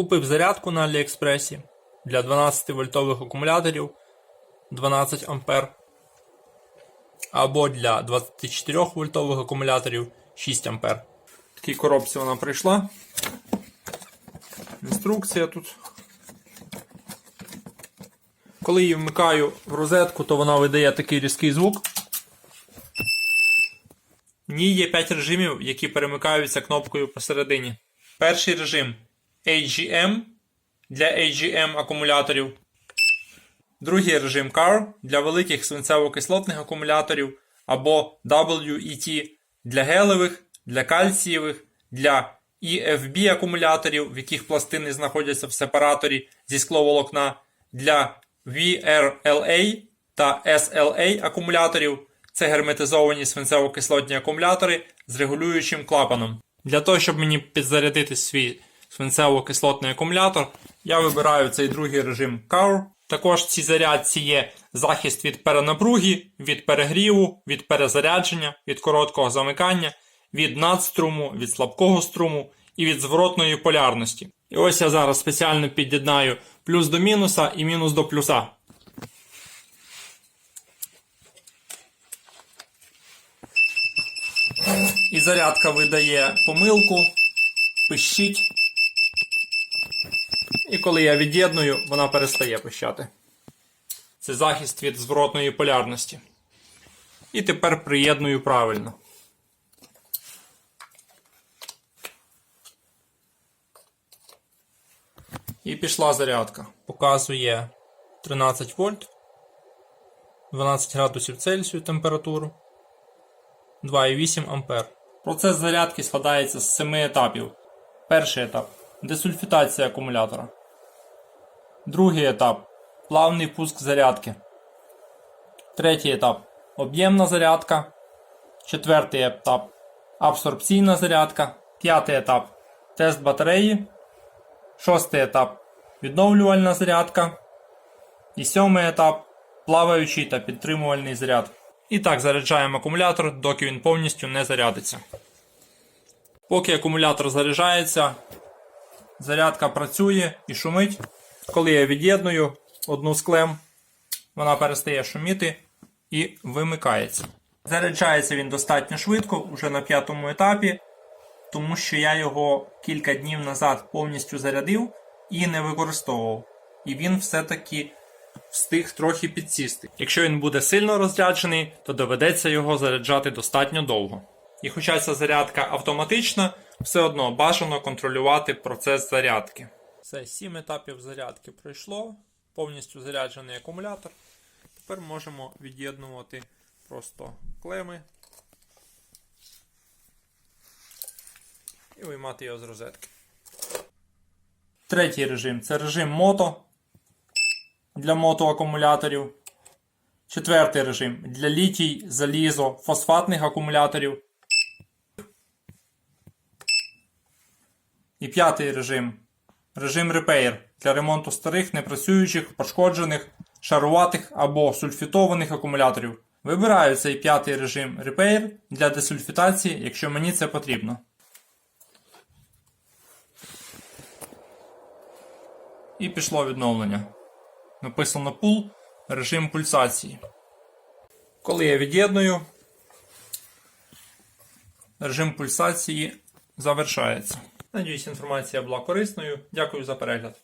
Купив зарядку на Аліекспресі для 12 вольтових акумуляторів 12 А або для 24 вольтових акумуляторів 6 А. В такій коробці вона прийшла. Інструкція тут. Коли її вмикаю в розетку, то вона видає такий різкий звук. В ній є 5 режимів, які перемикаються кнопкою посередині. Перший режим AGM для AGM акумуляторів. Другий режим CAR для великих свинцево-кислотних акумуляторів або WET для гелевих, для кальцієвих, для EFB акумуляторів, в яких пластини знаходяться в сепараторі зі скловолокна, для VRLA та SLA акумуляторів. Це герметизовані свинцево-кислотні акумулятори з регулюючим клапаном. Для того, щоб мені підзарядити свій свинцево-кислотний акумулятор, я вибираю цей другий режим CAR. Також в цій зарядці є захист від перенапруги, від перегріву, від перезарядження, від короткого замикання, від надструму, від слабкого струму і від зворотної полярності. І ось я зараз спеціально під'єднаю плюс до мінуса і мінус до плюса. І зарядка видає помилку, пищить. І коли я від'єдную, вона перестає пищати. Це захист від зворотної полярності. І тепер приєдную правильно. І пішла зарядка. Показує 13 вольт, 12 градусів Цельсію температуру. 2,8 ампер. Процес зарядки складається з 7 етапів. Перший етап десульфітація акумулятора. Другий етап плавний пуск зарядки. Третій етап об'ємна зарядка. Четвертий етап абсорбційна зарядка. П'ятий етап тест батареї. Шостий етап відновлювальна зарядка. І сьомий етап плаваючий та підтримувальний заряд. І так заряджаємо акумулятор, доки він повністю не зарядиться. Поки акумулятор заряджається, зарядка працює і шумить. Коли я від'єдную одну з клем, вона перестає шуміти і вимикається. Заряджається він достатньо швидко, вже на п'ятому етапі, тому що я його кілька днів назад повністю зарядив і не використовував. І він все-таки встиг трохи підсісти. Якщо він буде сильно розряджений, то доведеться його заряджати достатньо довго. І хоча ця зарядка автоматична, все одно бажано контролювати процес зарядки. Все, 7 етапів зарядки пройшло, повністю заряджений акумулятор. Тепер можемо від'єднувати просто клеми і виймати його з розетки. Третій режим це режим мото для мотоакумуляторів. Четвертий режим для літій, залізо, фосфатних акумуляторів. І п'ятий режим режим Repair для ремонту старих, непрацюючих, пошкоджених, шаруватих або сульфітованих акумуляторів. Вибираю цей п'ятий режим Repair для десульфітації, якщо мені це потрібно. І пішло відновлення. Написано пул, режим пульсації. Коли я від'єдную, режим пульсації завершається. Надіюсь, інформація була корисною. Дякую за перегляд.